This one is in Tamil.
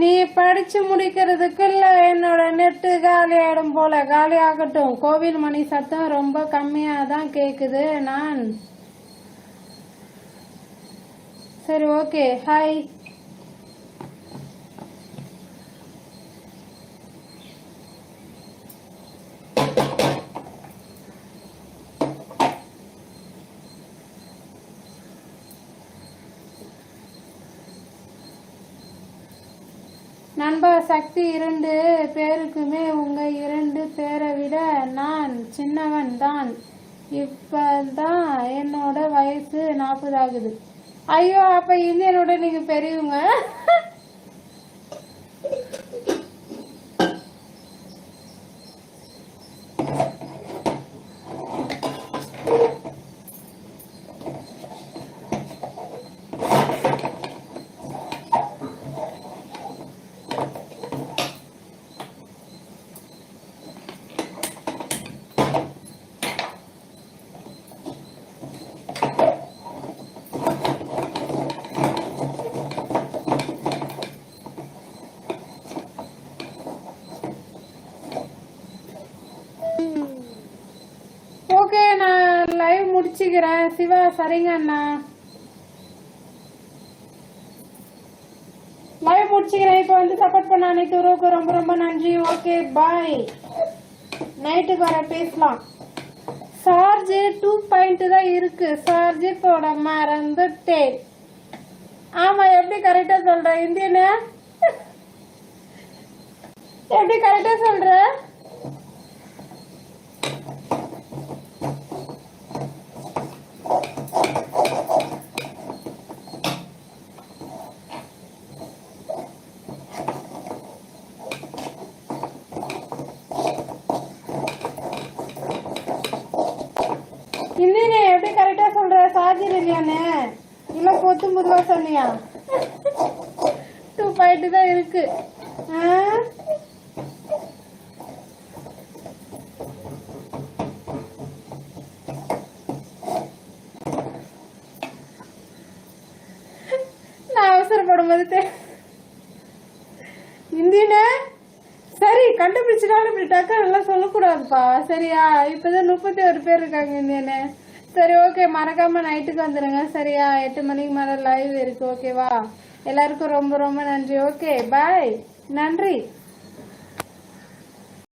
நீ படிச்சு முடிக்கிறதுக்குள்ள என்னோட நெட்டு காலி ஆயிடும் போல காலி ஆகட்டும் கோவில் மணி சத்தம் ரொம்ப கம்மியா தான் கேக்குது. நான் சரி ஓகே ஹாய் நண்பா சக்தி இரண்டு பேருக்குமே உங்க இரண்டு பேரை விட நான் சின்னவன் தான். இப்பதான் என்னோட வயசு நாற்பது ஆகுது. ஐயோ அப்ப இந்தியனோட நீங்க பெரியவங்க ஓகே நான் லைவ் முடிச்சுக்கிறேன். சிவா சரிங்க அண்ணா. லைவ் முடிச்சுக்கிறேன். இப்போ வந்து சப்போர்ட் பண்ண அனைத்து உறவுக்கு ரொம்ப ரொம்ப நன்றி. ஓகே பாய் நைட்டுக்கு வர பேசலாம். சார்ஜ் டூ பாயிண்ட் தான் இருக்கு. சார்ஜ் போட மறந்துட்டேன். ஆமா எப்படி கரெக்டா சொல்ற? இந்தியனு? எப்படி கரெக்டா சொல்ற இல்லையே எப்படி கரெக்டா சொல்ற இல்லையானே இல்ல பொத்து முருவா சொன்னியா டூ பாயிண்ட் தான் இருக்கு? நான் அவசரப்படும் போது இந்தியனே? சரி கண்டுபிடிச்சிட்டாலும் இப்படி டக்கு எல்லாம் சொல்லக்கூடாதுப்பா. சரியா? இப்பதான் முப்பத்தி ஒரு பேர் இருக்காங்க இந்தியனே. சரி ஓகே மறக்காம நைட்டுக்கு வந்துருங்க. சரியா? எட்டு மணிக்கு மேல லைவ் இருக்கு ஓகேவா எல்லாருக்கும் ரொம்ப ரொம்ப நன்றி ஓகே பாய் நன்றி.